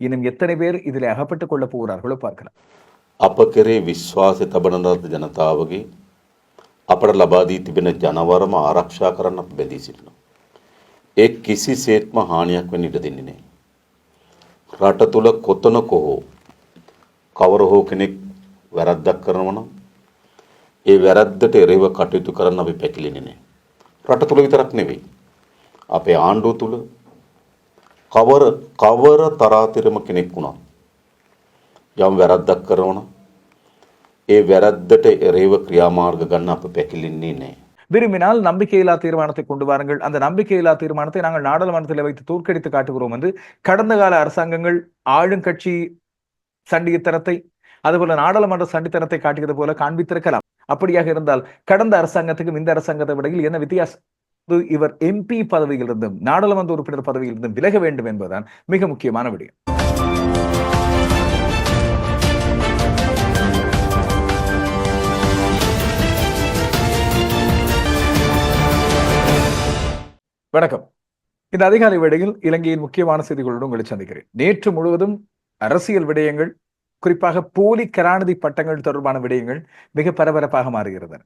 இன்னும் எத்தனை பேர் இதில் அகப்பட்டுக் கொள்ளப் போகிறார்களோ பார்க்கலாம் අප කෙරේ විශ්වාසය තබන ලද ජනතාවගේ අපට ලබා දී තිබෙන ජනවරම ආරක්ෂා කරන්න අපි බැඳී සිටිනවා. ඒ කිසිසේත්ම හානියක් වෙන්න ඉඩ දෙන්නේ නැහැ. රට තුල කොතනක හෝ කවර හෝ කෙනෙක් වැරද්දක් කරනවා නම් ඒ වැරද්දට එරෙහිව කටයුතු කරන්න අපි පැකිලෙන්නේ නැහැ. රට තුල විතරක් නෙවෙයි. අපේ ආණ්ඩුව තුල කවර කවර තරාතිරම කෙනෙක් වුණත් යම් වැරද්දක් කරනවා නම් ඒ වැරද්දට එරෙහිව ක්‍රියාමාර්ග ගන්න අප පැකිලෙන්නේ නැහැ. விரும்பினால் நம்பிக்கையில்லா தீர்மானத்தை கொண்டு வாருங்கள் அந்த நம்பிக்கையில்லா தீர்மானத்தை நாங்கள் நாடாளுமன்றத்தில் வைத்து தோற்கடித்து காட்டுகிறோம் என்று கடந்த கால அரசாங்கங்கள் ஆளுங்கட்சி சண்டித்தனத்தை அதுபோல நாடாளுமன்ற சண்டித்தனத்தை காட்டியது போல காண்பித்திருக்கலாம் அப்படியாக இருந்தால் கடந்த அரசாங்கத்துக்கும் இந்த அரசாங்கத்தை இடையில் என்ன வித்தியாசம் இது இவர் எம்பி பதவியிலிருந்தும் நாடாளுமன்ற உறுப்பினர் பதவியிலிருந்தும் விலக வேண்டும் என்பதுதான் மிக முக்கியமான விடயம். வணக்கம். இந்த அதிகாலை வேளையில் இலங்கையின் முக்கியமான செய்திகளுடன் உங்களை சந்திக்கிறேன். நேற்று முழுவதும் அரசியல் விடயங்கள் குறிப்பாக போலி கராநிதி பட்டங்கள் தொடர்பான விடயங்கள் மிக பரபரப்பாக மாறுகிறது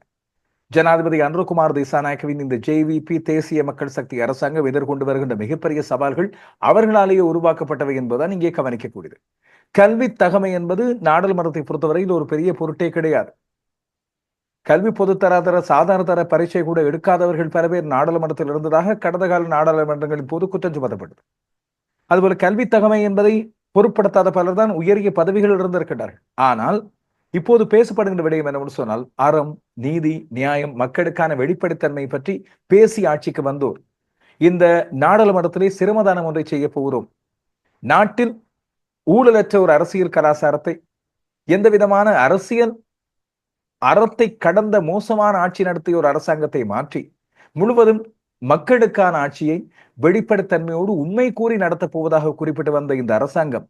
ஜனாதிபதி அனுரகுமார் திசாநாயக்கவின் இந்த ஜேவிபி தேசிய மக்கள் சக்தி அரசாங்கம் எதிர்கொண்டு வருகின்ற மிகப்பெரிய சவால்கள் அவர்களாலேயே உருவாக்கப்பட்டவை என்பதுதான் இங்கே கவனிக்கக்கூடியது. கல்வி தகமை என்பது நாடாளுமன்றத்தை பொறுத்தவரையில் ஒரு பெரிய பொருட்டே கிடையாது. கல்வி பொதுத்தராதர சாதாரண தர பரீட்சை கூட எடுக்காதவர்கள் பல பேர் நாடாளுமன்றத்தில் இருந்ததாக கடந்த கால நாடாளுமன்றங்களின் போது குற்றம் சுமத்தப்பட்டது. அதுபோல கல்வி தகமை என்பதை பொருட்படுத்தாத பலர் தான் உயரிய பதவிகளில் இருந்திருக்கின்றார்கள். ஆனால் இப்போது பேசப்படுகின்ற விடயம் என்னவென்று சொன்னால் அறம் நீதி நியாயம் மக்களுக்கான வெளிப்படைத்தன்மை பற்றி பேசி ஆட்சிக்கு வந்தோர். இந்த நாடாளுமன்றத்திலே சிரமதானம் ஒன்றை செய்ய போகிறோம். நாட்டில் ஊழலற்ற ஒரு அரசியல் கலாச்சாரத்தை எந்த விதமான அரசியல் அறத்தை கடந்த மோசமான ஆட்சி நடத்திய ஒரு அரசாங்கத்தை மாற்றி முழுவதும் மக்களுக்கான ஆட்சியை வெளிப்படைத்தன்மையோடு உண்மை கூறி நடத்தப் போவதாக குறிப்பிட்டு வந்த இந்த அரசாங்கம்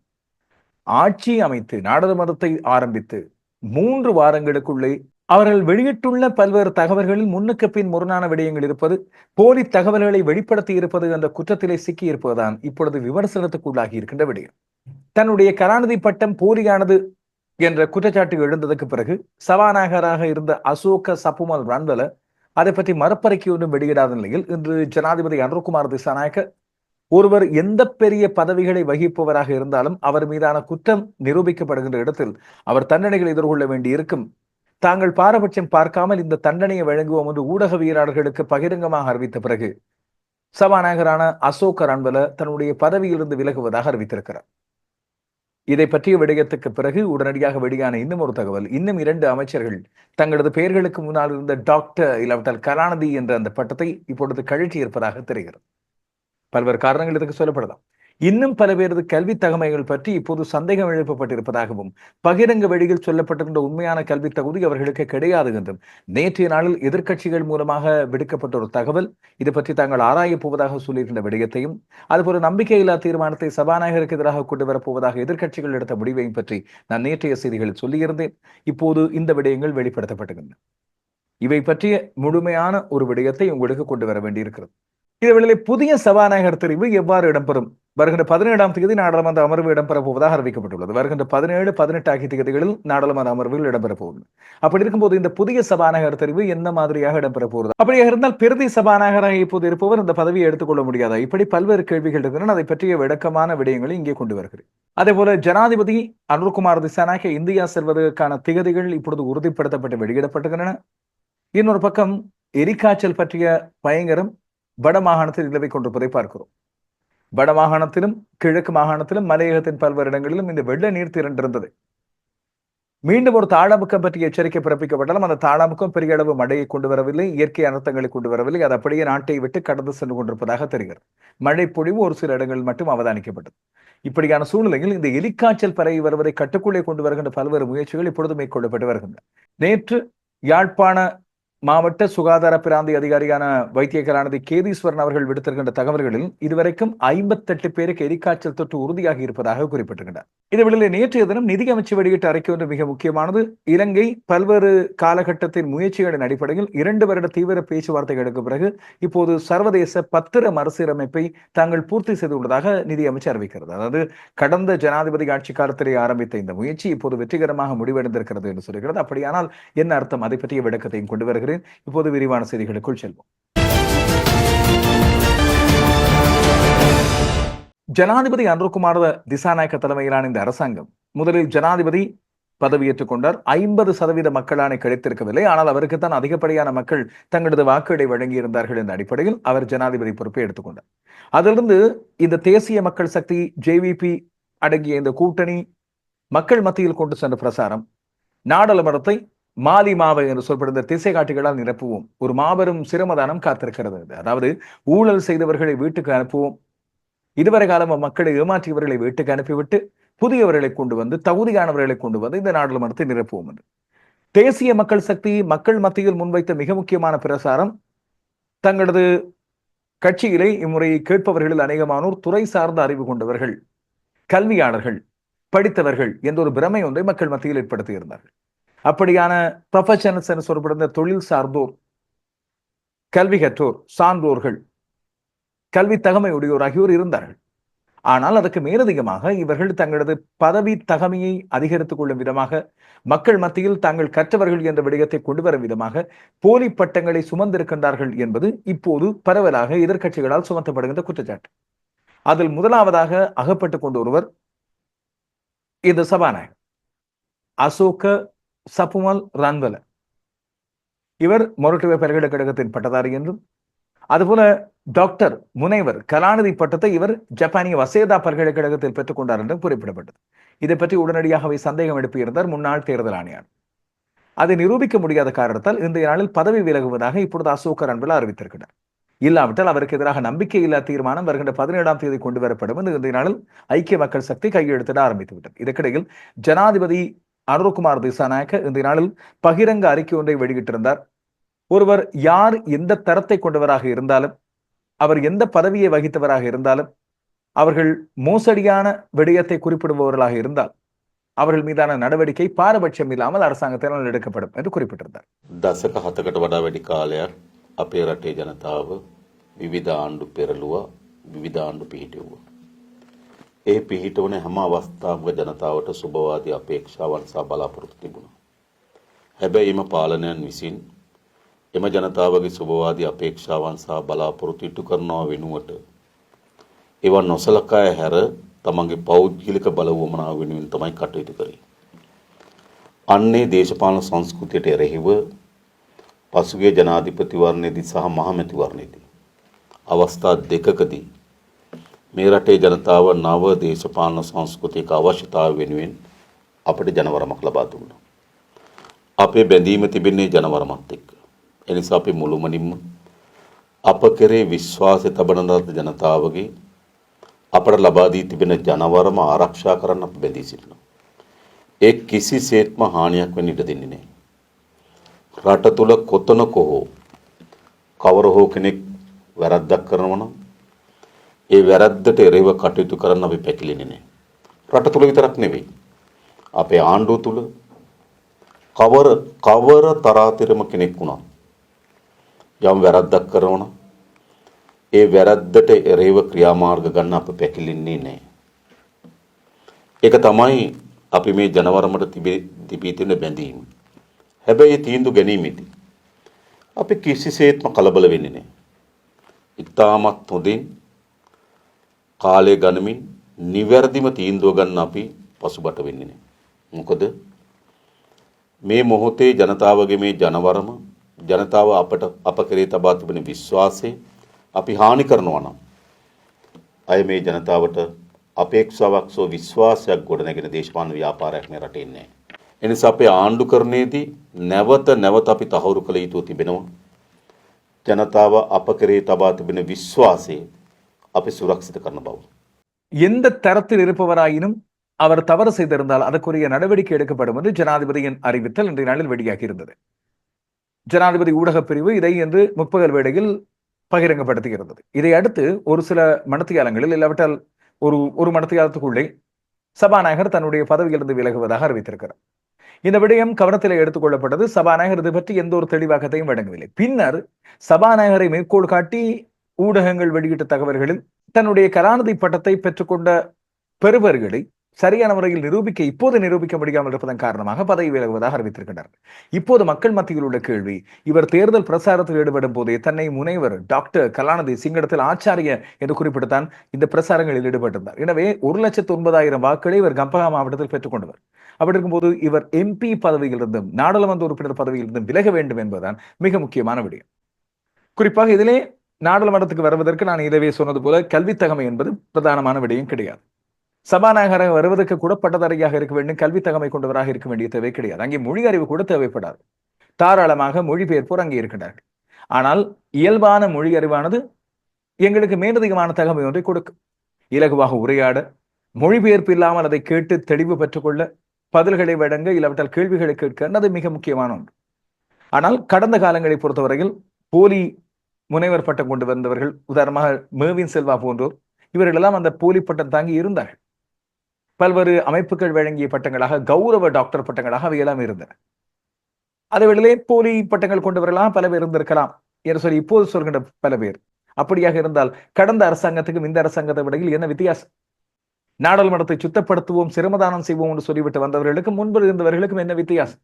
ஆட்சி அமைத்து நாடாளுமன்றத்தை ஆரம்பித்து மூன்று வாரங்களுக்குள்ளே அவர்கள் வெளியிட்டுள்ள பல்வேறு தகவல்களில் முன்னுக்கு பின் முரணான விடயங்கள் இருப்பது போலி தகவல்களை வெளிப்படுத்தி இருப்பது என்ற குற்றத்திலே சிக்கியிருப்பதுதான் இப்பொழுது விமர்சனத்துக்குள்ளாகி இருக்கின்ற விடயம். தன்னுடைய கலாநிதி பட்டம் போலியானது என்ற குற்றச்சாட்டு எழுந்ததற்கு பிறகு சபாநாயகராக இருந்த அசோக சப்புமல் ரன்வல அதை பற்றி மறுப்பறைக்கு ஒன்றும் வெளியிடாத நிலையில் இன்று ஜனாதிபதி அனுர்குமார் திசாநாயக்க ஒருவர் எந்த பெரிய பதவிகளை வகிப்பவராக இருந்தாலும் அவர் மீதான குற்றம் நிரூபிக்கப்படுகின்ற இடத்தில் அவர் தண்டனைகளை எதிர்கொள்ள வேண்டியிருக்கும். தாங்கள் பாரபட்சம் பார்க்காமல் இந்த தண்டனையை வழங்குவோம் என்று ஊடகவியலாளர்களுக்கு பகிரங்கமாக அறிவித்த பிறகு சபாநாயகரான அசோக் ரன்வல தன்னுடைய பதவியிலிருந்து விலகுவதாக அறிவித்திருக்கிறார். இதை பற்றிய விடயத்துக்கு பிறகு உடனடியாக வெளியான இன்னும் ஒரு தகவல். இன்னும் இரண்டு அமைச்சர்கள் தங்களது பெயர்களுக்கு முன்னால் இருந்த டாக்டர் இல்லாவிட்டால் கலாநிதி என்ற அந்த பட்டத்தை இப்பொழுது கழற்றி இருப்பதாக தெரிகிறது. பல்வேறு காரணங்கள் இதுக்கு சொல்லப்படலாம். இன்னும் பல பேரது கல்வி தகமைகள் பற்றி இப்போது சந்தேகம் எழுப்பப்பட்டிருப்பதாகவும் பகிரங்க வெளியில் சொல்லப்பட்டிருந்த உண்மையான கல்வி தகுதி அவர்களுக்கு கிடையாது என்றும் நேற்றைய நாளில் எதிர்க்கட்சிகள் மூலமாக விடுக்கப்பட்ட ஒரு தகவல் இது பற்றி தாங்கள் ஆராயப் போவதாக சொல்லியிருந்த விடயத்தையும் அதுபோல நம்பிக்கையில்லா தீர்மானத்தை சபாநாயகருக்கு எதிராக கொண்டு வரப்போவதாக எதிர்க்கட்சிகள் எடுத்த முடிவையும் பற்றி நான் நேற்றைய செய்திகளில் சொல்லியிருந்தேன். இப்போது இந்த விடயங்கள் வெளிப்படுத்தப்பட்டுகின்றன. இவை பற்றிய முழுமையான ஒரு விடயத்தை உங்களுக்கு கொண்டு வர வேண்டியிருக்கிறது. இதுவேளை புதிய சபாநாயகர் தெரிவு எவ்வாறு இடம்பெறும்? வருகின்ற பதினேழாம் தேதி நாடாளுமன்ற அமர்வு இடம்பெற போவதாக அறிவிக்கப்பட்டுள்ளது. வருகின்ற பதினேழு பதினெட்டு ஆகிய தேதிகளில் நாடாளுமன்ற அமர்வுகள் இடம்பெற போகும் அப்படி இருக்கும்போது இந்த புதிய சபாநாயகர் தெரிவு என்ன மாதிரியாக இடம்பெற போகிறது? அப்படியாக இருந்தால் பிரதி சபாநாயகராக இப்போது இருப்பவர் இந்த பதவியை எடுத்துக்கொள்ள முடியாதா? இப்படி பல்வேறு கேள்விகள் இருக்கின்றன. அதை பற்றிய விளக்கமான விடயங்களை இங்கே கொண்டு வருகிறேன். அதே போல ஜனாதிபதி அனுர்குமார் திசானாக இந்தியா செல்வதற்கான திகதிகள் இப்பொழுது உறுதிப்படுத்தப்பட்டு வெளியிடப்பட்டுகின்றன இன்னொரு பக்கம் எரிகாய்ச்சல் பற்றிய பயங்கரம் வடமாகாணத்தில் நிலவை கொண்டிருப்பதை பார்க்கிறோம். வடமாகாணத்திலும் கிழக்கு மாகாணத்திலும் மலையகத்தின் பல்வேறு இடங்களிலும் இந்த வெள்ள நீர் திரண்டிருந்தது. மீண்டும் ஒரு தாழமுக்கம் பற்றிய எச்சரிக்கை பிறப்பிக்கப்பட்டாலும் அந்த தாழமுக்கம் பெரிய அளவு மழையை கொண்டு வரவில்லை இயற்கை அனர்த்தங்களை கொண்டு வரவில்லை அது அப்படியே நாட்டை விட்டு கடந்து சென்று கொண்டிருப்பதாக தெரிகிறது. மழை பொழிவு ஒரு சில இடங்களில் மட்டும் அவதானிக்கப்பட்டது. இப்படியான சூழ்நிலையில் இந்த எலிக்காய்ச்சல் பரவி வருவதை கட்டுக்குள்ளே கொண்டு வருகின்ற பல்வேறு முயற்சிகள் இப்பொழுது மேற்கொள்ளப்பட்டு வருகின்றன. நேற்று யாழ்ப்பாண மாவட்ட சுகாதார பிராந்திய அதிகாரியான வைத்தியகரானது கேதீஸ்வரன் அவர்கள் விடுத்திருக்கின்ற தகவல்களில் இதுவரைக்கும் ஐம்பத்தெட்டு பேருக்கு எரிக்காய்ச்சல் தொற்று உறுதியாகி இருப்பதாக குறிப்பிட்டிருக்கிறார் இந்த வேளையில் நேற்றைய தினம் நிதி அமைச்சு வெளியிட்ட அறிக்கை ஒன்று மிக முக்கியமானது. இலங்கை பல்வேறு காலகட்டத்தின் முயற்சிகளின் அடிப்படையில் இரண்டு வருட தீவிர பேச்சுவார்த்தைகளுக்கு பிறகு இப்போது சர்வதேச பத்திர மறுசீரமைப்பை தாங்கள் பூர்த்தி செய்துள்ளதாக நிதி அறிவிக்கிறது. அதாவது கடந்த ஜனாதிபதி ஆட்சி காலத்திலே ஆரம்பித்த இந்த முயற்சி இப்போது வெற்றிகரமாக முடிவடைந்திருக்கிறது என்று சொல்கிறது. அப்படியானால் என்ன அர்த்தம்? அதை பற்றிய விளக்கத்தையும் கொண்டு வருகிறேன். இப்போது விரிவான செய்திகளுக்குள் செல்வோம். ஜனாதிபதி அன்ருகுமார் திசாநாயக்க தலைமையிலான இந்த அரசாங்கம் முதலில் ஜனாதிபதி பதவியேற்றுக் கொண்டார். ஐம்பது சதவீத மக்களானை கிடைத்திருக்கவில்லை. ஆனால் அவருக்கு தான் அதிகப்படியான மக்கள் தங்களது வாக்குகளை வழங்கியிருந்தார்கள் என்ற அடிப்படையில் அவர் ஜனாதிபதி பொறுப்பை எடுத்துக்கொண்டார் அதிலிருந்து இந்த தேசிய மக்கள் சக்தி ஜேவிபி அடங்கிய இந்த கூட்டணி மக்கள் மத்தியில் கொண்டு சென்ற பிரசாரம் நாடாளுமன்றத்தை மாலி மாவை என்று சொல்லப்படுகிற திசை காட்டிகளால் நிரப்புவோம். ஒரு மாபெரும் சிரமதானம் காத்திருக்கிறது. அதாவது ஊழல் செய்தவர்களை வீட்டுக்கு அனுப்புவோம். இதுவரை காலம் மக்களை ஏமாற்றியவர்களை வீட்டுக்கு அனுப்பிவிட்டு புதியவர்களை கொண்டு வந்து தகுதியானவர்களை கொண்டு வந்து இந்த நாடாளுமன்றத்தை நிரப்புவோம் என்று. தேசிய மக்கள் சக்தி மக்கள் மத்தியில் முன்வைத்த மிக முக்கியமான பிரசாரம் தங்களது கட்சியிலே இம்முறை கேட்பவர்களில் அநேகமானோர் துறை சார்ந்த அறிவு கொண்டவர்கள் கல்வியாளர்கள் படித்தவர்கள் என்ற ஒரு பிரமை ஒன்றை மக்கள் மத்தியில் ஏற்படுத்தியிருந்தார்கள். அப்படியான ப்ரொஃபஷனல்ஸ் என சொல்லப்படுகிற தொழில் சார்ந்தோர் கல்வி கற்றோர் சான்றோர்கள் கல்வி தகமை உடையோர் ஆகியோர் இருந்தார்கள். ஆனால் அதற்கு மேலதிகமாக இவர்கள் தங்களது பதவி தகமையை அதிகரித்துக் கொள்ளும் விதமாக மக்கள் மத்தியில் தாங்கள் கற்றவர்கள் என்ற விடயத்தை கொண்டு வரும் விதமாக போலி பட்டங்களை சுமந்திருக்கின்றார்கள் என்பது இப்போது பரவலாக எதிர்க்கட்சிகளால் சுமத்தப்படுகின்ற குற்றச்சாட்டு. அதில் முதலாவதாக அகப்பட்டுக் கொண்ட ஒருவர் இந்த சபாநாயகர் அசோக சப்புமல் ரன்வல. இவர் மொரட்டுவ பல்கலைக்கழகத்தின் பட்டதாரி என்றும் அதுபோல டாக்டர் முனைவர் கலாநிதி பட்டத்தை இவர் ஜப்பானிய வசேதா பல்கலைக்கழகத்தில் பெற்றுக்கொண்டார் என்று குறிப்பிடப்பட்டது. இதை பற்றி உடனடியாகவே சந்தேகம் எழுப்பியிருந்தார் முன்னாள் தேர்தல் ஆணையாளர். அதை நிரூபிக்க முடியாத காரணத்தால் இன்றைய நாளில் பதவி விலகுவதாக இப்பொழுது அசோக அன்பில் அறிவித்திருக்கிறார். இல்லாவிட்டால் அவருக்கு எதிராக நம்பிக்கையில்லா தீர்மானம் வருகின்ற பதினேழாம் தேதி கொண்டு வரப்படும் என்று இன்றைய நாளில் ஐக்கிய மக்கள் சக்தி கையெழுத்திட ஆரம்பித்து விட்டது இதற்கிடையில் ஜனாதிபதி அனுர்குமார் திசாநாயக்க இன்றைய நாளில் பகிரங்க அறிக்கை ஒன்றை வெளியிட்டிருந்தார். ஒருவர் யார் எந்த தரத்தை கொண்டவராக இருந்தாலும் அவர் எந்த பதவியை வகித்தவராக இருந்தாலும் அவர்கள் மோசடியான விடயத்தை குறிப்பிடுபவர்களாக இருந்தால் அவர்கள் மீதான நடவடிக்கை பாரபட்சம் இல்லாமல் அரசாங்கத்தினால் எடுக்கப்படும் என்று குறிப்பிட்டிருந்தார் දසක හතකට වඩා වැඩි කාලයක් අපේ රටේ ජනතාව විවිධ ආණ්ඩු පෙරළුවා විවිධ ආණ්ඩු පිහිටවුවා. ඒ පිහිටවන හැම අවස්ථාවක ජනතාවට සුභවාදී අපේක්ෂාවන් සහ බලාපොරොත්තු තිබුණා. හැබැයි එම පාලනයන් විසින් එම ජනතාවගේ සුභවාදී අපේක්ෂාවන් සහ බලාපොරොත්තු ඉටු කරනවා වෙනුවට ඒවා නොසලකා හැර තමන්ගේ පෞද්ගලික බලවුවමනාව වෙනුවෙන් තමයි කටයුතු කරේ. අන්නේ දේශපාලන සංස්කෘතියට එරෙහිව පසුගිය ජනාධිපතිවරණයේදී සහ මහමැතිවරණයේදී අවස්ථා දෙකකදී මේ රටේ ජනතාව නව දේශපාලන සංස්කෘතික අවශ්‍යතාව වෙනුවෙන් අපට ජනවරමක් ලබා දුන්නා. අපේ බැඳීම තිබෙන්නේ ජනවරමත් එක්ක. එනිසා අපි මුළුමනින්ම අප කෙරේ විශ්වාසය තබන ලද ජනතාවගේ අපට ලබා දී තිබෙන ජනවරම ආරක්ෂා කරන්න අපි බැඳී සිටිනවා. ඒ කිසිසේත්ම හානියක් වෙන්න ඉඩ දෙන්නේ නැහැ. රට තුල කොතනක හෝ කවර හෝ කෙනෙක් වැරද්දක් කරනවා නම් ඒ වැරද්දට එරෙහිව කටයුතු කරන්න අපි පැකිලෙන්නේ නැහැ. රට තුල විතරක් නෙවෙයි. අපේ ආණ්ඩුව තුල කවර කවර තරාතිරම කෙනෙක් වුණත් යම් වැරද්දක් කරනවා නම් ඒ වැරද්දට එරෙහිව ක්‍රියාමාර්ග ගන්න අප පැකිලෙන්නේ නැහැ. ඒක තමයි අපි මේ ජනවරමට තිබේ තිබී තියෙන බැඳීම. හැබැයි ඒ තීන්දුව ගැනීමේදී අපි කිසිසේත්ම කලබල වෙන්නේ නැහැ. ඉතාමත් හොඳින් කාලය ගණමින් නිවැරදිම තීන්දුව ගන්න අපි පසුබට වෙන්නේ නැහැ. මොකද මේ මොහොතේ ජනතාවගේ මේ ජනවරම ජනතාව අපට අප කෙරේ තබා තිබෙන විශ්වාසය අපි හානි කරනවා නම් අය මේ ජනතාවට අපේක්ෂාවක් සෝ විශ්වාසයක් ගොඩනැගෙන දේශපාලන ව්‍යාපාරයක් මේ රටේ නැහැ. එනිසා අපේ ආණ්ඩුකරණයේදී නැවත නැවත අපි තහවුරු කළ යුතු තිබෙනවා. ජනතාව අප කෙරේ තබා තිබෙන විශ්වාසය අපි සුරක්ෂිත කරන බව. எந்த தரத்தில் இருப்பவராயினும் அவர் தவறு செய்திருந்தால் அதற்குரிய நடவடிக்கை எடுக்கப்படும் என்று ஜனாதிபதியின் அறிவித்தல் இன்றைய நாளில் வெளியாகி இருந்தது ஜனாதிபதி ஊடகப் பிரிவு இதை இன்று முற்பகல் வேளையில் பகிரங்கப்படுத்துகிறது. இதை அடுத்து ஒரு சில மனத்தியாலங்களில் இல்லாவிட்டால் ஒரு ஒரு மனத்தியாலத்துக்குள்ளே சபாநாயகர் தன்னுடைய பதவியிலிருந்து விலகுவதாக அறிவித்திருக்கிறார். இந்த விடயம் கவனத்தில் எடுத்துக்கொள்ளப்பட்டது. சபாநாயகர் இது பற்றி எந்த ஒரு தெளிவாக்கத்தையும் வழங்கவில்லை. பின்னர் சபாநாயகரை மேற்கோள் காட்டி ஊடகங்கள் வெளியிட்ட தகவல்களில் தன்னுடைய கலாநிதி பட்டத்தை பெற்றுக்கொண்ட பெறுபர்களை சரியான முறையில் நிரூபிக்க இப்போது நிரூபிக்க முடியாமல் இருப்பதன் காரணமாக பதவி விலகுவதாக அறிவித்திருக்கின்றனர் இப்போது மக்கள் மத்தியில் உள்ள கேள்வி இவர் தேர்தல் பிரசாரத்தில் ஈடுபடும் போதே தன்னை முனைவர் டாக்டர் கலாநிதி சிங்கடத்தில் ஆச்சாரிய என்று குறிப்பிட்டுத்தான் இந்த பிரசாரங்களில் ஈடுபட்டிருந்தார். எனவே ஒரு லட்சத்து ஒன்பதாயிரம் வாக்குகளை இவர் கம்பகா மாவட்டத்தில் பெற்றுக்கொண்டவர் அப்படி இருக்கும்போது இவர் எம்பி பதவியிலிருந்தும் நாடாளுமன்ற உறுப்பினர் பதவியிலிருந்தும் விலக வேண்டும் என்பதுதான் மிக முக்கியமான விடயம். குறிப்பாக இதிலே நாடாளுமன்றத்துக்கு வருவதற்கு நான் இதவே சொன்னது போல கல்வித்தகமை என்பது பிரதானமான விடயம் கிடையாது. சபாநாயகராக வருவதற்கு கூட பட்டதாரியாக இருக்க வேண்டும் கல்வி தகமை கொண்டவராக இருக்க வேண்டிய தேவை கிடையாது. அங்கே மொழி அறிவு கூட தேவைப்படாது. தாராளமாக மொழிபெயர்ப்போர் அங்கே இருக்கின்றார்கள். ஆனால் இயல்பான மொழி அறிவானது எங்களுக்கு மேலதிகமான தகமை ஒன்றை கொடுக்கும். இலகுவாக உரையாட மொழிபெயர்ப்பு இல்லாமல் அதை கேட்டு தெளிவு பெற்றுக்கொள்ள பதில்களை வழங்க இல்லாவிட்டால் கேள்விகளை கேட்க அது மிக முக்கியமான ஒன்று. ஆனால் கடந்த காலங்களை பொறுத்தவரையில் போலி முனைவர் பட்டம் கொண்டு வந்தவர்கள் உதாரணமாக மேவின் செல்வா போன்றோர் இவர்களெல்லாம் அந்த போலி பட்டம் தாங்கி இருந்தார்கள். பல்வேறு அமைப்புகள் வழங்கிய பட்டங்களாக கௌரவ டாக்டர் பட்டங்களாக அவையெல்லாம் இருந்தன. அதை வேளையிலே போலி பட்டங்கள் கொண்டவர்களாக பல பேர் இருந்திருக்கலாம் என்று சொல்லி இப்போது சொல்கின்ற பல பேர். அப்படியாக இருந்தால் கடந்த அரசாங்கத்துக்கும் இந்த அரசாங்கத்தை விடையில் என்ன வித்தியாசம்? நாடாளுமன்றத்தை சுத்தப்படுத்துவோம் சிரமதானம் செய்வோம் என்று சொல்லிவிட்டு வந்தவர்களுக்கும் முன்பு இருந்தவர்களுக்கும் என்ன வித்தியாசம்?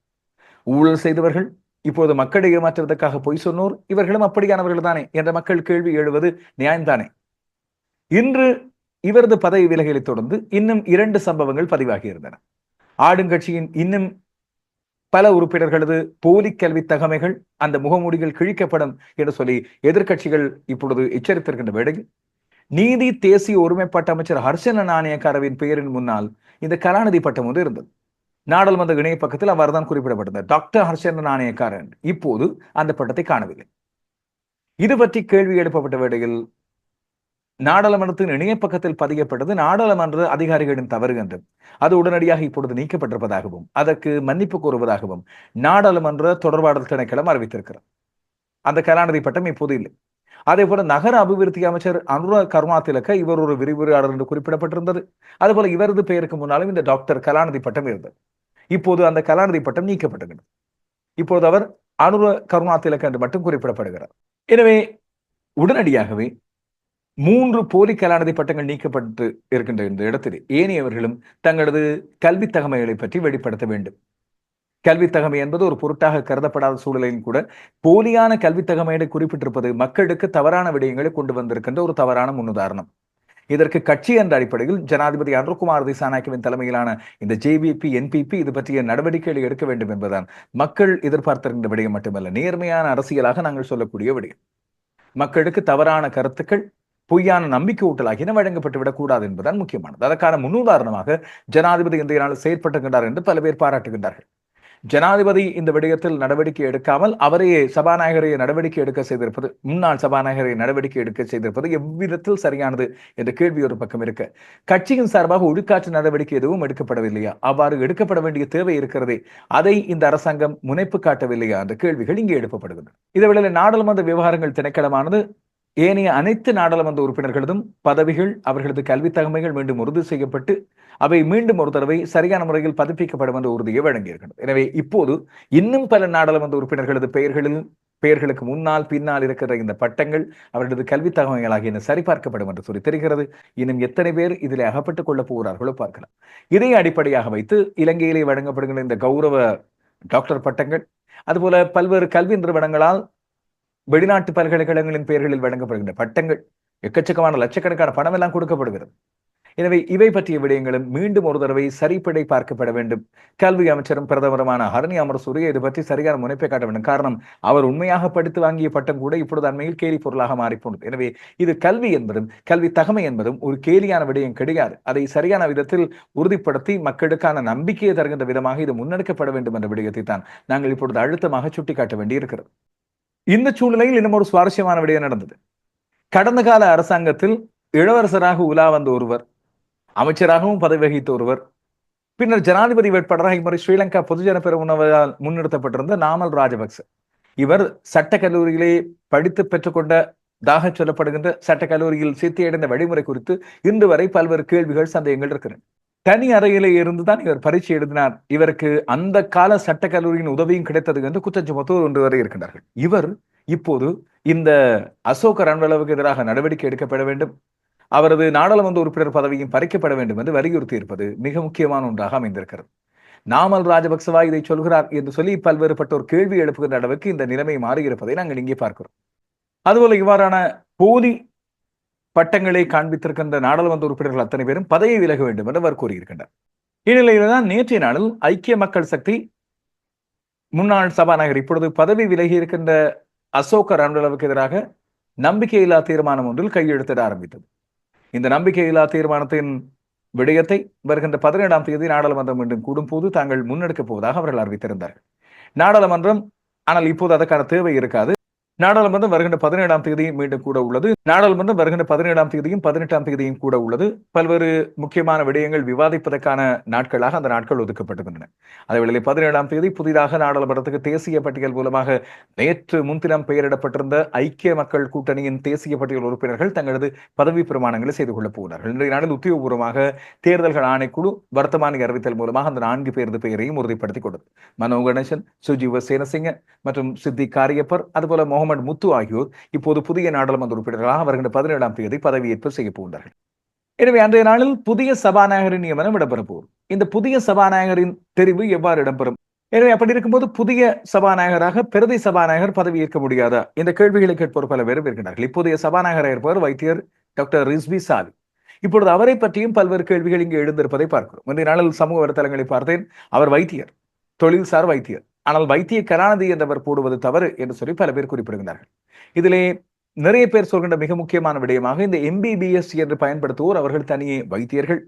ஊழல் செய்தவர்கள் இப்போது மக்களை ஏமாற்றுவதற்காக பொய் சொன்னோர் இவர்களும் அப்படியானவர்கள் தானே என்ற மக்கள் கேள்வி எழுவது நியாயம்தானே? இன்று இவரது பதவி விலகலை தொடர்ந்து இன்னும் இரண்டு சம்பவங்கள் பதிவாகி இருந்தன ஆளுங்கட்சியின் இன்னும் பல உறுப்பினர்களது போலி கல்வி தகமைகள் அந்த முகமூடிகள் கிழிக்கப்படும் என்று சொல்லி எதிர்கட்சிகள் இப்பொழுது எச்சரித்திருக்கின்ற வேளையில் நீதி தேசிய ஒருமைப்பாட்டு அமைச்சர் ஹர்ஷன நாணயக்காரவின் பெயரின் முன்னால் இந்த கலாநிதி பட்டம் ஒன்று இருந்தது. நாடாளுமன்ற இணைய பக்கத்தில் அவர் தான் குறிப்பிடப்பட்டது டாக்டர் ஹர்ஷன நாணயக்காரன் இப்போது அந்த பட்டத்தை காணவில்லை. இது பற்றி கேள்வி எழுப்பப்பட்ட வேளையில் நாடாளுமன்றத்தின் இணைய பக்கத்தில் பதியப்பட்டது நாடாளுமன்ற அதிகாரிகளின் தவறு என்றும் அது உடனடியாக இப்பொழுது நீக்கப்பட்டிருப்பதாகவும் அதற்கு மன்னிப்பு கோருவதாகவும் நாடாளுமன்ற தொடர்பாடல் திணைக்களம் அறிவித்திருக்கிறது. அந்த கலாநிதி பட்டம் இப்போது இல்லை. அதே போல நகர அபிவிருத்தி அமைச்சர் அனுர கருணா திலக்க இவர் ஒரு விரிவுரையாளர் என்று குறிப்பிடப்பட்டிருந்தது. அதுபோல இவரது பெயருக்கு முன்னாலும் இந்த டாக்டர் கலாநிதி பட்டம் இருந்தது. இப்போது அந்த கலாநிதி பட்டம் நீக்கப்பட்டுகிறது இப்போது அவர் அனுர கருணா திலக்க என்று மட்டும் குறிப்பிடப்படுகிறார். எனவே உடனடியாகவே மூன்று போலி கலாநிதி பட்டங்கள் நீக்கப்பட்டு இருக்கின்ற இந்த இடத்தில் ஏனையவர்களும் தங்களது கல்வி தகமைகளை பற்றி வெளிப்படுத்த வேண்டும். கல்வி தகமை என்பது ஒரு பொருட்டாக கருதப்படாத சூழலையும் கூட போலியான கல்வி தகமையை குறிப்பிட்டிருப்பது மக்களுக்கு தவறான விடயங்களை கொண்டு வந்திருக்கின்ற ஒரு தவறான முன்னுதாரணம். இதற்கு கட்சி என்ற அடிப்படையில் ஜனாதிபதி அனுர்குமார் திசாநாயக்கவின் தலைமையிலான இந்த ஜேபிபி என்பிபி இது பற்றிய நடவடிக்கைகளை எடுக்க வேண்டும் என்பதுதான் மக்கள் எதிர்பார்த்திருக்கின்ற விடயம் மட்டுமல்ல நேர்மையான அரசியலாக நாங்கள் சொல்லக்கூடிய விடயம். மக்களுக்கு தவறான கருத்துக்கள் பொய்யான நம்பிக்கை ஊட்டலாக இனம் வழங்கப்பட்டு விடக்கூடாது என்பதுதான் முக்கியமானது. அதற்கான முன்னுதாரணமாக ஜனாதிபதி இந்த நாள் செயற்பட்டுகின்றார் என்று பல பேர் பாராட்டுகின்றார்கள். ஜனாதிபதி இந்த விடயத்தில் நடவடிக்கை எடுக்காமல் அவரையே சபாநாயகரை நடவடிக்கை எடுக்க செய்திருப்பது முன்னாள் சபாநாயகரை நடவடிக்கை எடுக்க செய்திருப்பது எவ்விதத்தில் சரியானது என்ற கேள்வி ஒரு பக்கம் இருக்க. கட்சியின் சார்பாக ஒழுக்காற்று நடவடிக்கை எதுவும் எடுக்கப்படவில்லையா? அவ்வாறு எடுக்கப்பட வேண்டிய தேவை இருக்கிறதே அதை இந்த அரசாங்கம் முனைப்பு காட்டவில்லையா? என்ற கேள்விகள் இங்கே எழுப்பப்படுகின்றன. இதேவேளை நாடாளுமன்ற விவகாரங்கள் திணைக்களமானது ஏனைய அனைத்து நாடாளுமன்ற உறுப்பினர்களதும் பதவிகள் அவர்களது கல்வி தகமைகள் மீண்டும் உறுதி செய்யப்பட்டு அவை மீண்டும் ஒரு தடவை சரியான முறையில் பதிப்பிக்கப்படும் என்ற உறுதியை வழங்கியிருக்கிறது. எனவே இப்போது இன்னும் பல நாடாளுமன்ற உறுப்பினர்களது பெயர்களில் பெயர்களுக்கு முன்னால் பின்னால் இருக்கிற இந்த பட்டங்கள் அவர்களது கல்வி தகவல்கள் ஆகியன சரிபார்க்கப்படும் என்று சொல்லி தெரிகிறது. இன்னும் எத்தனை பேர் இதில் அகப்பட்டுக் கொள்ளப் போகிறார்களோ பார்க்கலாம். இதை அடிப்படையாக வைத்து இலங்கையிலே வழங்கப்படுகின்ற இந்த கௌரவ டாக்டர் பட்டங்கள் அதுபோல பல்வேறு கல்வி நிறுவனங்களால் வெளிநாட்டு பல்கலைக்கழகங்களின் பெயர்களில் வழங்கப்படுகின்ற பட்டங்கள் எக்கச்சக்கமான லட்சக்கணக்கான பணம் எல்லாம் கொடுக்கப்படுகிறது. எனவே இவை பற்றிய விடயங்களும் மீண்டும் ஒரு தடவை சரிப்படை பார்க்கப்பட வேண்டும். கல்வி அமைச்சரும் பிரதமருமான ஹரணி அமரசூரிய இது பற்றி சரியான முனைப்பை காட்ட வேண்டும். காரணம் அவர் உண்மையாக படித்து வாங்கிய பட்டம் கூட இப்பொழுது அண்மையில் கேலி பொருளாக மாறிப்போனது. எனவே இது கல்வி என்பதும் கல்வி தகமை என்பதும் ஒரு கேலியான விடயம் கிடையாது. அதை சரியான விதத்தில் உறுதிப்படுத்தி மக்களுக்கான நம்பிக்கையை தருகின்ற விதமாக இது முன்னெடுக்கப்பட வேண்டும் என்ற விடயத்தை தான் நாங்கள் இப்பொழுது அழுத்தமாக சுட்டிக்காட்ட வேண்டியிருக்கிறது. இந்த சூழ்நிலையில் இன்னும் ஒரு சுவாரஸ்யமான விடயம் நடந்தது. கடந்த கால அரசாங்கத்தில் இளவரசராக உலா வந்த ஒருவர் அமைச்சராகவும் பதவி வகித்த ஒருவர் பின்னர் ஜனாதிபதி வேட்பாளராக இம்முறை ஸ்ரீலங்கா பொதுஜன பெருமுனவால் முன்னிறுத்தப்பட்டிருந்த நாமல் ராஜபக்ச. இவர் சட்ட கல்லூரியிலே படித்து பெற்றுக்கொண்டதாக சொல்லப்படுகின்ற சட்ட கல்லூரியில் சித்தியடைந்த வழிமுறை குறித்து இன்று வரை பல்வேறு கேள்விகள் சந்தேகங்கள் இருக்கிறது. தனி அறையிலே இருந்துதான் இவர் பரீட்சை எழுதினார். இவருக்கு அந்த கால சட்ட கல்லூரியின் உதவியும் கிடைத்தது என்று குற்றச்சுமத்தோர் ஒன்று வரை இருக்கின்றார்கள். இவர் இப்போது இந்த அசோக அன்பளவுக்கு எதிராக நடவடிக்கை எடுக்கப்பட வேண்டும். அவரது நாடாளுமன்ற உறுப்பினர் பதவியும் பறிக்கப்பட வேண்டும் என்று வலியுறுத்தி இருப்பது மிக முக்கியமான ஒன்றாக அமைந்திருக்கிறது. நாமல் ராஜபக்சவா இதை சொல்கிறார் என்று சொல்லி பல்வேறுபட்டோர் கேள்வி எழுப்புகின்ற அளவுக்கு இந்த நிலைமை மாறியிருப்பதை நாங்கள் இங்கே பார்க்கிறோம். அதுபோல இவ்வாறான போலி பட்டங்களை காண்பித்திருக்கின்ற நாடாளுமன்ற உறுப்பினர்கள் அத்தனை பேரும் பதவி விலக வேண்டும் என்று அவர் கூறியிருக்கின்றார். இந்நிலையில்தான் நேற்றைய நாளில் ஐக்கிய மக்கள் சக்தி முன்னாள் சபாநாயகர் இப்பொழுது பதவி விலகி இருக்கின்ற அசோக ரன்வலவுக்கு எதிராக நம்பிக்கையில்லா தீர்மானம் ஒன்றில் கையெழுத்திட ஆரம்பித்தது. இந்த நம்பிக்கையில்லா தீர்மானத்தின் விடயத்தை வருகின்ற பதினேழாம் தேதி நாடாளுமன்றம் மீண்டும் கூடும் போது தாங்கள் முன்னெடுக்கப் போவதாக அவர்கள் அறிவித்திருந்தார்கள். நாடாளுமன்றம் ஆனால் இப்போது அதற்கான தேவை இருக்காது. நாடாளுமன்றம் வருகின்ற பதினேழாம் தேதியும் மீண்டும் கூட உள்ளது. நாடாளுமன்றம் வருகின்ற பதினேழாம் தேதியும் பதினெட்டாம் தேதியும் கூட உள்ளது. பல்வேறு முக்கியமான விடயங்கள் விவாதிப்பதற்கான நாட்களாக அந்த நாட்கள் ஒதுக்கப்பட்டிருக்கின்றன அதேவேளை பதினேழாம் தேதி புதிதாக நாடாளுமன்றத்துக்கு தேசிய பட்டியல் மூலமாக நேற்று முன்தினம் பெயரிடப்பட்டிருந்த ஐக்கிய மக்கள் கூட்டணியின் தேசிய பட்டியல் உறுப்பினர்கள் தங்களது பதவி பிரமாணங்களை செய்து கொள்ளப் போகிறார்கள். இன்றைய நாளில் உத்தியோகபூர்வமாக தேர்தல்கள் ஆணைக்குழு வர்த்தமானி அறிவித்தல் மூலமாக அந்த நான்கு பேரது பெயரையும் உறுதிப்படுத்திக் கொண்டது. மனோ கணேசன் சுஜீவ சேனசிங்க மற்றும் சித்தி காரியப்பர் அதுபோல முகமது முத்து ஆகியோர் இப்போது புதிய நாடாளுமன்ற உறுப்பினர்களாக வருகின்ற பதினேழாம் தேதி பதவியேற்பு செய்ய போகின்றார்கள். எனவே அன்றைய நாளில் புதிய சபாநாயகரின் நியமனம் இடம்பெற இந்த புதிய சபாநாயகரின் தெரிவு எவ்வாறு இடம்பெறும்? எனவே அப்படி இருக்கும்போது புதிய சபாநாயகராக பிரதி சபாநாயகர் பதவியேற்க முடியாதா? இந்த கேள்விகளை கேட்போர் பல பேரும் இருக்கின்றார்கள் இப்போதைய சபாநாயகராக இருப்பவர் வைத்தியர் டாக்டர் ரிஸ்வி சாலி. இப்பொழுது அவரை பற்றியும் பல்வேறு கேள்விகள் இங்கு எழுந்திருப்பதை பார்க்கிறோம். இன்றைய நாளில் சமூக வலைத்தளங்களை பார்த்தேன். அவர் வைத்தியர் தொழில்சார் வைத்தியர். ஆனால் வைத்திய கலாநிதி என்றவர் போடுவது தவறு என்று சொல்லி பல பேர் குறிப்பிடுகிறார்கள் இதிலே நிறைய பேர் சொல்கின்ற மிக முக்கியமான விடயமாக இந்த எம்பிபிஎஸ் என்று பயன்படுத்துவோர் அவர்கள் தனியே வைத்தியர்கள்.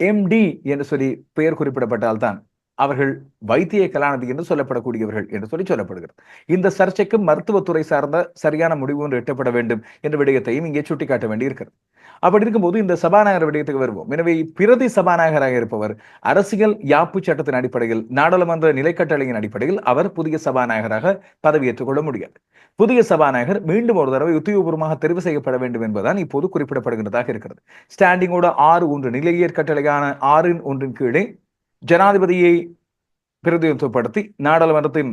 எம்டி என்று சொல்லி பெயர் குறிப்பிடப்பட்டால்தான் அவர்கள் வைத்திய கலாநிதி என்று சொல்லப்படக்கூடியவர்கள் என்று சொல்லி சொல்லப்படுகிறது. இந்த சர்ச்சைக்கும் மருத்துவத்துறை சார்ந்த சரியான முடிவு ஒன்று எட்டப்பட வேண்டும் என்ற விடயத்தையும் இங்கே சுட்டிக்காட்ட வேண்டியிருக்கிறது. அப்படி இருக்கும்போது இந்த சபாநாயகர் விடயத்துக்கு வருவோம். எனவே பிரதி சபாநாயகராக இருப்பவர் அரசியல் யாப்பு சட்டத்தின் அடிப்படையில் நாடாளுமன்ற நிலைக்கட்டளையின் அடிப்படையில் அவர் புதிய சபாநாயகராக பதவியேற்றுக் கொள்ள முடியாது. புதிய சபாநாயகர் மீண்டும் ஒரு தடவை உத்தியோகபூர்வமாக தெரிவு செய்யப்பட வேண்டும் என்பதுதான் இப்போது குறிப்பிடப்படுகின்றதாக இருக்கிறது. ஸ்டாண்டிங்கோட ஆறு ஒன்று நிலையியற் கட்டளையான ஆறின் ஒன்றின் கீழே ஜனாதிபதியை பிரதிநிதித்துவப்படுத்தி நாடாளுமன்றத்தின்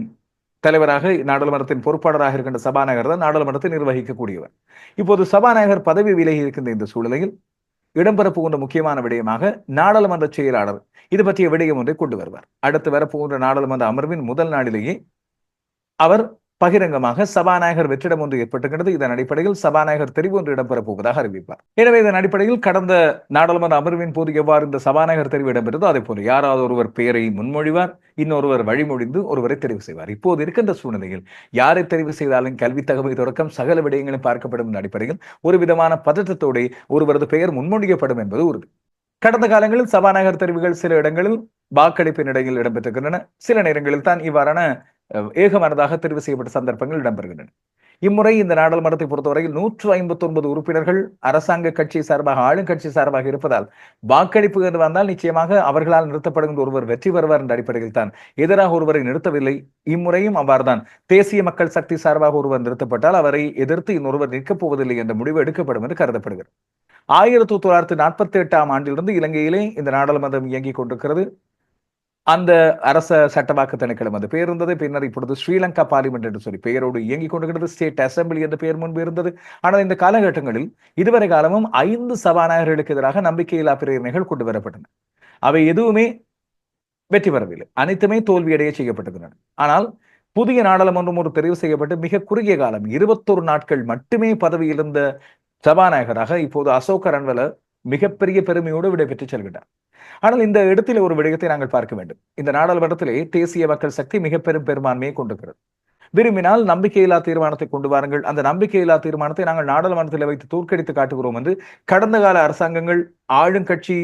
தலைவராக நாடாளுமன்றத்தின் பொறுப்பாளராக இருக்கின்ற சபாநாயகர் தான் நாடாளுமன்றத்தை நிர்வகிக்கக்கூடியவர். இப்போது சபாநாயகர் பதவி விலகி இருக்கின்ற இந்த சூழ்நிலையில் இடம்பெறப் போகின்ற முக்கியமான விடயமாக நாடாளுமன்ற செயலாளர் இது பற்றிய விடயம் ஒன்றை கொண்டு வருவார். அடுத்து வரப்போகின்ற நாடாளுமன்ற அமர்வின் முதல் நாளிலேயே அவர் பகிரங்கமாக சபாநாயகர் வெற்றிடம் ஒன்று ஏற்பட்டுகிறது இதன் அடிப்படையில் சபாநாயகர் தெரிவு ஒன்று இடம்பெறப் போவதாக அறிவிப்பார். எனவே இதன் அடிப்படையில் கடந்த நாடாளுமன்ற அமர்வின் போது எவ்வாறு இந்த சபாநாயகர் தெரிவு இடம்பெறுதோ அதே போன்று யாராவது ஒருவர் பெயரை முன்மொழிவார் இன்னொருவர் வழிமொழிந்து ஒருவரை தெரிவு செய்வார். இப்போது இருக்கின்ற சூழ்நிலையில் யாரை தெரிவு செய்தாலும் கல்வி தகவல் தொடக்கம் சகல விடயங்களும் பார்க்கப்படும் அடிப்படையில் ஒரு விதமான பதற்றத்தோடு ஒருவரது பெயர் முன்மொழியப்படும் என்பது உறுதி. கடந்த காலங்களில் சபாநாயகர் தெரிவுகள் சில இடங்களில் வாக்களிப்பின் இடையில் இடம்பெற்றிருக்கின்றன. சில நேரங்களில் தான் இவ்வாறான ஏகமனதாக தெரிவு செய்யப்பட்ட சந்தர்ப்பங்கள் இடம்பெறுகின்றன. இம்முறை இந்த நாடாளுமன்றத்தை பொறுத்தவரையில் நூற்று ஐம்பத்தி ஒன்பது உறுப்பினர்கள் அரசாங்க கட்சி சார்பாக ஆளுங்கட்சி சார்பாக இருப்பதால் வாக்களிப்பு என்று வந்தால் நிச்சயமாக அவர்களால் நிறுத்தப்படுகின்ற ஒருவர் வெற்றி பெறுவார் என்ற அடிப்படையில் தான். எதிராக ஒருவரை நிறுத்தவில்லை. இம்முறையும் அவ்வாறுதான். தேசிய மக்கள் சக்தி சார்பாக ஒருவர் நிறுத்தப்பட்டால் அவரை எதிர்த்து இன்னொருவர் நிற்கப் போவதில்லை என்ற முடிவு எடுக்கப்படும் என்று கருதப்படுகிறது. ஆயிரத்தி தொள்ளாயிரத்தி நாற்பத்தி எட்டாம் ஆண்டிலிருந்து இலங்கையிலே இந்த நாடாளுமன்றம் இயங்கிக் கொண்டிருக்கிறது. அந்த அரச சட்டவாக்கு திணைக்களம் அந்த பேர் இருந்தது. பின்னர் இப்பொழுது ஸ்ரீலங்கா பார்லிமெண்ட் என்று சொல்லி பெயரோடு இயங்கிக் கொண்டிருக்கிறது. ஸ்டேட் அசம்பிளி என்ற பெயர் முன்பு இருந்தது. ஆனால் இந்த காலகட்டங்களில் இதுவரை காலமும் ஐந்து சபாநாயகர்களுக்கு எதிராக நம்பிக்கையில்லா பிரேரணைகள் கொண்டு வரப்பட்டன. அவை எதுவுமே வெற்றி பெறவில்லை. அனைத்துமே தோல்வியடைய செய்யப்பட்டிருந்தன. ஆனால் புதிய நாடாளுமன்றம் ஒரு தெரிவு செய்யப்பட்டு மிக குறுகிய காலம் இருபத்தொரு நாட்கள் மட்டுமே பதவியில் இருந்த சபாநாயகராக இப்போது அசோக் ரன்வல மிகப்பெரிய பெருமையோடு விடைபெற்று செல்கின்றார். ஆனால் இந்த இடத்தில் ஒரு விடயத்தை நாங்கள் பார்க்க வேண்டும். இந்த நாடாளுமன்றத்திலே தேசிய மக்கள் சக்தி மிக பெரும் பெரும்பான்மையை கொண்டிருக்கிறது. விரும்பினால் நம்பிக்கையில்லா தீர்மானத்தை கொண்டு வாருங்கள். அந்த நம்பிக்கையில்லா தீர்மானத்தை நாங்கள் நாடாளுமன்றத்தில் வைத்து தோற்கடித்து காட்டுகிறோம். என்று கடந்த கால அரசாங்கங்கள் ஆளும் கட்சி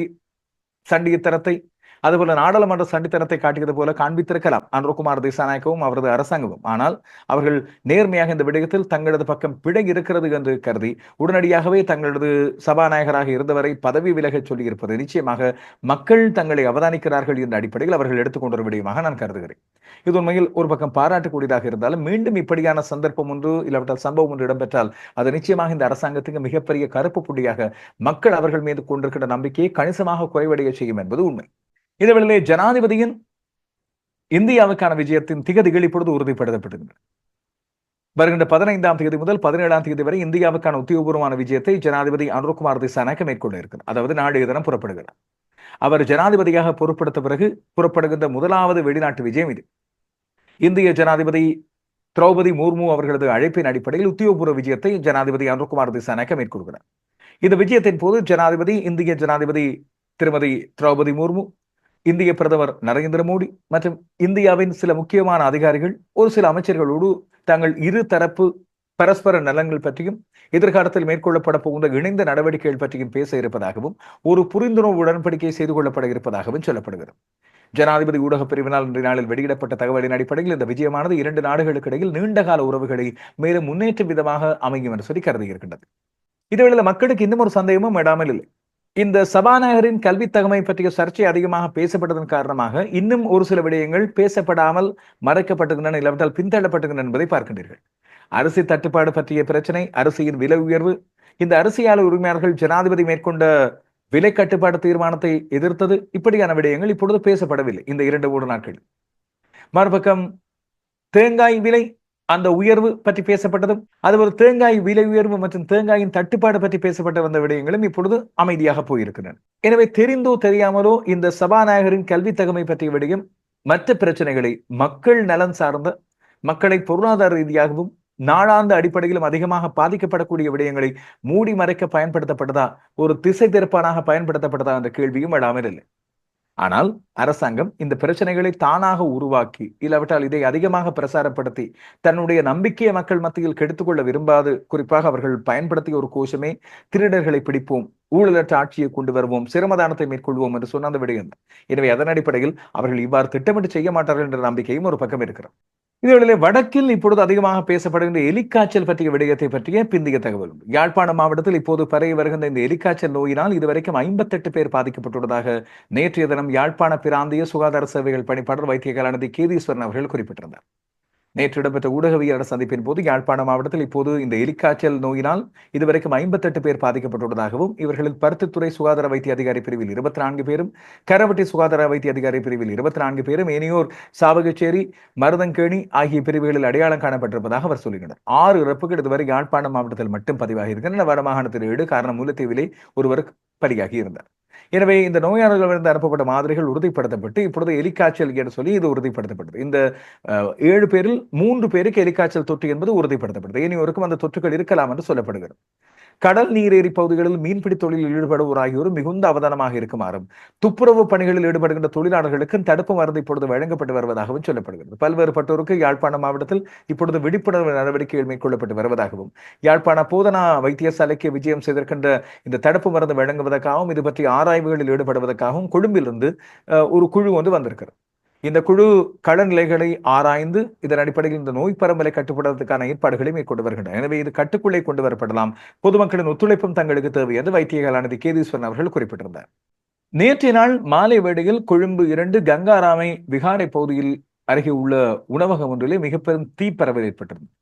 சண்டிகத்தனத்தை அதுபோல நாடாளுமன்ற சண்டித்தனத்தை காட்டியது போல காண்பித்திருக்கலாம். அனுரகுமார் திசாநாயக்கவும் அவரது அரசாங்கமும். ஆனால் அவர்கள் நேர்மையாக இந்த விடயத்தில் தங்களது பக்கம் பிழை இருக்கிறது என்று கருதி உடனடியாகவே தங்களது சபாநாயகராக இருந்தவரை பதவி விலகச் சொல்லியிருப்பது நிச்சயமாக மக்கள் தங்களை அவதானிக்கிறார்கள் என்ற அடிப்படையில் அவர்கள் எடுத்துக்கொண்ட ஒரு விடயமாக நான் கருதுகிறேன். இது உண்மையில் ஒரு பக்கம் பாராட்டக்கூடியதாக இருந்தாலும் மீண்டும் இப்படியான சந்தர்ப்பம் ஒன்று இல்லாவிட்டால் சம்பவம் ஒன்று இடம்பெற்றால் அது நிச்சயமாக இந்த அரசாங்கத்துக்கு மிகப்பெரிய கருப்பு புள்ளியாக மக்கள் அவர்கள் மீது கொண்டிருக்கிற நம்பிக்கையை கணிசமாக குறைவடைய செய்யும் என்பது உண்மை. இதேவேளை ஜனாதிபதியின் இந்தியாவுக்கான விஜயத்தின் திகதிகள் இப்பொழுது உறுதிப்படுத்தப்படுகின்றன. வருகின்ற பதினைந்தாம் தேதி முதல் பதினேழாம் தேதி வரை இந்தியாவுக்கான உத்தியோகபூர்வமான விஜயத்தை ஜனாதிபதி அனுர்குமார் திசானாக மேற்கொள்ள இருக்கிறார். அதாவது நாடு தினம் புறப்படுகிறார் அவர் ஜனாதிபதியாக பொறுப்படுத்த பிறகு புறப்படுகின்ற முதலாவது வெளிநாட்டு விஜயம் இது. இந்திய ஜனாதிபதி திரௌபதி முர்மு அவர்களது அழைப்பின் அடிப்படையில் உத்தியோகபூர்வ விஜயத்தை ஜனாதிபதி அனுர்குமார் திசானாக மேற்கொள்கிறார். இந்த விஜயத்தின் போது ஜனாதிபதி இந்திய ஜனாதிபதி திருமதி திரௌபதி முர்மு இந்திய பிரதமர் நரேந்திர மோடி மற்றும் இந்தியாவின் சில முக்கியமான அதிகாரிகள் ஒரு சில அமைச்சர்களோடு தங்கள் இரு தரப்பு பரஸ்பர நலன்கள் பற்றியும் எதிர்காலத்தில் மேற்கொள்ளப்பட போகின்ற இணைந்த நடவடிக்கைகள் பற்றியும் பேச இருப்பதாகவும் ஒரு புரிந்துணர்வு உடன்படிக்கை செய்து கொள்ளப்பட இருப்பதாகவும் சொல்லப்படுகிறது. ஜனாதிபதி ஊடகப் பிரிவினால் இன்றைய நாளில் வெளியிடப்பட்ட தகவலின் அடிப்படையில் இந்த விஜயமானது இரண்டு நாடுகளுக்கு இடையில் நீண்டகால உறவுகளை மேலும் முன்னேற்றும் விதமாக அமையும் என்று சொல்லி கருதி இருக்கின்றது இதுவேளை மக்களுக்கு இன்னும் ஒரு சந்தேகமும் விடாமல் இல்லை. இந்த சபாநாயகரின் கல்வி தகமை பற்றிய சர்ச்சை அதிகமாக பேசப்பட்டதன் காரணமாக இன்னும் ஒரு சில விடயங்கள் பேசப்படாமல் மறைக்கப்பட்டுகின்றன இல்லாவிட்டால் பின்தள்ளப்பட்டுகின்றன என்பதை பார்க்கின்றீர்கள். அரிசி தட்டுப்பாடு பற்றிய பிரச்சனை அரிசியின் விலை உயர்வு இந்த அரிசியாளர் உரிமையாளர்கள் ஜனாதிபதி மேற்கொண்ட விலை கட்டுப்பாடு தீர்மானத்தை எதிர்த்தது இப்படியான விடயங்கள் இப்பொழுது பேசப்படவில்லை இந்த இரண்டு மூன்று நாட்கள் மறுபக்கம் தேங்காய் விலை அந்த உயர்வு பற்றி பேசப்பட்டதும் அதுபோல் தேங்காய் விலை உயர்வு மற்றும் தேங்காயின் தட்டுப்பாடு பற்றி பேசப்பட்ட வந்த விடயங்களும் இப்பொழுது அமைதியாக போயிருக்கின்றன. எனவே தெரிந்தோ தெரியாமலோ இந்த சபாநாயகரின் கல்வி தகமை பற்றிய விடயம் மற்ற பிரச்சனைகளை மக்கள் நலன் சார்ந்த மக்களை பொருளாதார ரீதியாகவும் நாளாந்த அடிப்படையிலும் அதிகமாக பாதிக்கப்படக்கூடிய விடயங்களை மூடி மறைக்க பயன்படுத்தப்பட்டதா ஒரு திசை திருப்பானாக பயன்படுத்தப்பட்டதா என்ற கேள்வியும் விடாமல் இல்லை. ஆனால் அரசாங்கம் இந்த பிரச்சனைகளை தானாக உருவாக்கி இல்லாவிட்டால் இதை அதிகமாக பிரசாரப்படுத்தி தன்னுடைய நம்பிக்கையை மக்கள் மத்தியில் கெடுத்துக்கொள்ள விரும்பாது. குறிப்பாக அவர்கள் பயன்படுத்திய ஒரு கோஷமே திருடர்களை பிடிப்போம் ஊழலற்ற ஆட்சியை கொண்டு வருவோம் சிரமதானத்தை மேற்கொள்வோம் என்று சொன்ன அந்த விடயம் எனவே அதன் அடிப்படையில் அவர்கள் இவ்வாறு திட்டமிட்டு செய்ய மாட்டார்கள் என்ற நம்பிக்கையும் ஒரு பக்கம் இருக்கிறது. இதுகளிலே வடக்கில் இப்பொழுது அதிகமாக பேசப்படுகின்ற எலிக்காய்ச்சல் பற்றிய விடயத்தை பற்றிய பிந்திய தகவல் யாழ்ப்பாண யாழ்ப்பாணம் மாவட்டத்தில் இப்போது பரவி வருகின்ற இந்த எலிக்காய்ச்சல் நோயினால் இதுவரைக்கும் ஐம்பத்தெட்டு பேர் பாதிக்கப்பட்டுள்ளதாக நேற்றைய தினம் யாழ்ப்பாண பிராந்திய சுகாதார சேவைகள் பணிப்பாளர் வைத்திய கலாநிதி கீதீஸ்வரன் அவர்கள் குறிப்பிட்டிருந்தார். நேற்று இடம்பெற்ற ஊடகவியலாளர் சந்திப்பின் போது யாழ்ப்பாண மாவட்டத்தில் இப்போது இந்த எலிக்காய்ச்சல் நோயினால் இதுவரைக்கும் ஐம்பத்தெட்டு பேர் பாதிக்கப்பட்டுள்ளதாகவும் இவர்களில் பருத்தித்துறை சுகாதார வைத்திய அதிகாரி பிரிவில் இருபத்தி நான்கு பேரும் கரவட்டி சுகாதார வைத்திய அதிகாரி பிரிவில் இருபத்தி நான்கு பேரும் ஏனையோர் சாவகச்சேரி மருதங்கேணி ஆகிய பிரிவுகளில் அடையாளம் காணப்பட்டிருப்பதாக அவர் சொல்லுகிறார் ஆறு இறப்புகள் இதுவரை யாழ்ப்பாணம் மாவட்டத்தில் மட்டும் பதிவாகி இருக்கின்றன. வடமாகாணத்தில் ஏழு காரணம் முல்லைத்தீவிலே ஒருவர் பலியாகி இருந்தார். எனவே இந்த நோயாளர்களிடம் அனுப்பப்பட்ட மாதிரிகள் உறுதிப்படுத்தப்பட்டு இப்பொழுது எலிக்காய்ச்சல் என்று சொல்லி இது உறுதிப்படுத்தப்பட்டது. இந்த ஏழு பேரில் மூன்று பேருக்கு எலிக்காய்ச்சல் தொற்று என்பது உறுதிப்படுத்தப்பட்டது இனியோருக்கும் அந்த தொற்றுகள் இருக்கலாம் என்று சொல்லப்படுகிறது. கடல் நீரேரி பகுதிகளில் மீன்பிடி தொழிலில் ஈடுபடுவோர் ஆகியோரும் மிகுந்த அவதானமாக இருக்குமாறும் துப்புரவு பணிகளில் ஈடுபடுகின்ற தொழிலாளர்களுக்கும் தடுப்பு மருந்து இப்பொழுது வழங்கப்பட்டு வருவதாகவும் சொல்லப்படுகிறது. பல்வேறுபட்டோருக்கு யாழ்ப்பாணம் மாவட்டத்தில் இப்பொழுது விழிப்புணர்வு நடவடிக்கைகள் மேற்கொள்ளப்பட்டு வருவதாகவும் யாழ்ப்பாண போதனா வைத்தியசாலைக்கு விஜயம் செய்திருக்கின்ற இந்த தடுப்பு மருந்து வழங்குவதற்காகவும் இது பற்றி ஆராய்வுகளில் ஈடுபடுவதற்காகவும் கொழும்பிலிருந்து ஒரு குழு வந்து வந்திருக்கிறது. இந்த குழு களநிலைகளை ஆராய்ந்து இதன் அடிப்படையில் இந்த நோய் பரம்பலை கட்டுப்படுவதற்கான ஏற்பாடுகளை மேற்கொண்டு வருகின்றன. எனவே இது கட்டுக்குள்ளே கொண்டு வரப்படலாம். பொதுமக்களின் ஒத்துழைப்பும் தங்களுக்கு தேவை என்று வைத்திய கலாநிதி கேதீஸ்வரன் அவர்கள் குறிப்பிட்டிருந்தார். நேற்றைய நாள் மாலை வேளையில் கொழும்பு இரண்டு கங்காராமை விகாரை பகுதியில் அருகே உள்ள உணவகம் ஒன்றிலே மிக பெரும் தீ ஏற்பட்டிருந்தது.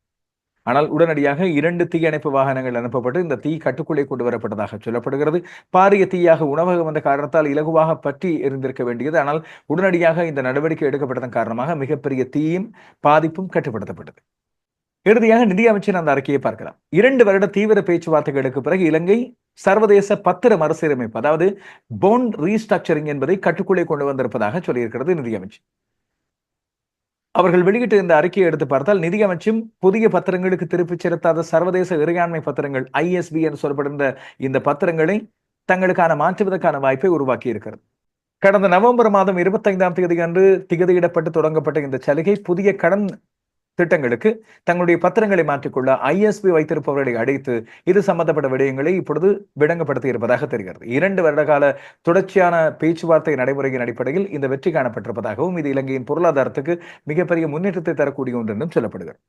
ஆனால் உடனடியாக இரண்டு தீயணைப்பு வாகனங்கள் அனுப்பப்பட்டு இந்த தீ கட்டுக்குள்ளே கொண்டு வரப்பட்டதாக சொல்லப்படுகிறது. பாரிய தீயாக உணவகம் வந்த காரணத்தால் இலகுவாக பற்றி இருந்திருக்க வேண்டியது. ஆனால் உடனடியாக இந்த நடவடிக்கை எடுக்கப்பட்டதன் காரணமாக மிகப்பெரிய தீயும் பாதிப்பும் கட்டுப்படுத்தப்பட்டது. இறுதியாக நிதியமைச்சர் அந்த அறிக்கையை பார்க்கலாம். இரண்டு வருட தீவிர பேச்சுவார்த்தைகளுக்கு பிறகு இலங்கை சர்வதேச பத்திர மறுசீரமைப்பு அதாவது போன் ரீஸ்ட்ரக்சரிங் என்பதை கட்டுக்குள்ளே கொண்டு வந்திருப்பதாக சொல்லியிருக்கிறது நிதியமைச்சர் அவர்கள் வெளியிட்டு இந்த அறிக்கையை எடுத்து பார்த்தால் நிதியமைச்சும் புதிய பத்திரங்களுக்கு திருப்பிச் செலுத்தாத சர்வதேச இறையாண்மை பத்திரங்கள் ஐஎஸ்பி என்று சொல்லப்படுகிற இந்த பத்திரங்களை தங்களுக்கான மாற்றுவதற்கான வாய்ப்பை உருவாக்கி இருக்கிறது கடந்த நவம்பர் மாதம் இருபத்தைந்தாம் தேதி அன்று திகதியிடப்பட்டு தொடங்கப்பட்ட இந்த சலுகை புதிய கடன் திட்டங்களுக்கு தங்களுடைய பத்திரங்களை மாற்றிக்கொள்ள ஐஎஸ்பி வைத்திருப்பவர்களை அழைத்து இது சம்பந்தப்பட்ட விடயங்களை இப்பொழுது விடங்கப்படுத்தி இருப்பதாக தெரிகிறது. இரண்டு வருடகால தொடர்ச்சியான பேச்சுவார்த்தை நடைமுறையின் அடிப்படையில் இந்த வெற்றி காணப்பட்டிருப்பதாகவும் இது இலங்கையின் பொருளாதாரத்துக்கு மிகப்பெரிய முன்னேற்றத்தை தரக்கூடிய ஒன்று என்றும் சொல்லப்படுகிறது.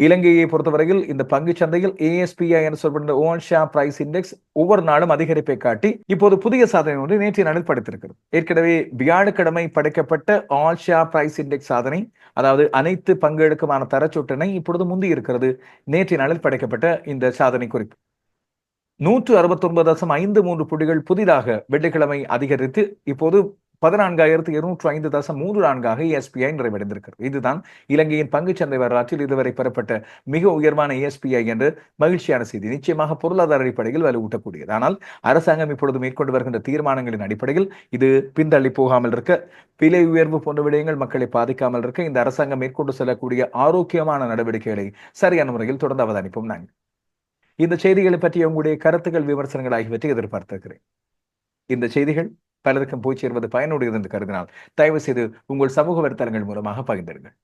இலங்கையை பொறுத்தவரையில் இந்த பங்கு சந்தையில் ஏஎஸ்பிஐ என சொல்லப்படுகிற ஓன் ஷா பிரைஸ் இண்டெக்ஸ் ஒவ்வொரு நாளும் அதிகரிப்பை காட்டி இப்போது புதிய சாதனை ஒன்று நேற்றைய நாளில் படைத்திருக்கிறது. ஏற்கனவே வியாழக்கிழமை படைக்கப்பட்ட ஆல் ஷா பிரைஸ் இண்டெக்ஸ் சாதனை அதாவது அனைத்து பங்கெடுக்குமான தரச்சொட்டனை இப்பொழுது முந்தி இருக்கிறது. நேற்றைய நாளில் படைக்கப்பட்ட இந்த சாதனை குறிப்பு. நூற்று அறுபத்தி ஒன்பது தசம் ஐந்து மூன்று புள்ளிகள் புதிதாக வெள்ளிக்கிழமை அதிகரித்து இப்போது பதினான்காயிரத்து இருநூற்று ஐந்து தசம் மூன்று நான்காக எஸ்பிஐ நிறைவடைந்திருக்கிறது. இதுதான் இலங்கையின் பங்குச்சந்தை வரலாற்றில் இதுவரை பெறப்பட்ட மிக உயர்வான எஸ்பிஐ என்று மகிழ்ச்சியான செய்தி. நிச்சயமாக பொருளாதார அடிப்படையில் வலுவூட்டக்கூடியது. ஆனால் அரசாங்கம் இப்பொழுது மேற்கொண்டு வருகின்ற தீர்மானங்களின் அடிப்படையில் இது பின்தள்ளி போகாமல் இருக்க விலை உயர்வு போன்ற விடயங்கள் மக்களை பாதிக்காமல் இருக்க இந்த அரசாங்கம் மேற்கொண்டு செல்லக்கூடிய ஆரோக்கியமான நடவடிக்கைகளை சரியான முறையில் தொடர்ந்து அவதானிப்போம் நாங்கள். இந்த செய்திகளை பற்றிய உங்களுடைய கருத்துக்கள் விமர்சனங்கள் ஆகியவற்றை எதிர்பார்த்திருக்கிறேன். இந்த செய்திகள் பலருக்கும் போய் சேர்வது பயனுடையது என்று கருதினால் தயவு செய்து உங்கள் சமூக வலைத்தளங்கள் மூலமாக பகிர்ந்திருங்கள்.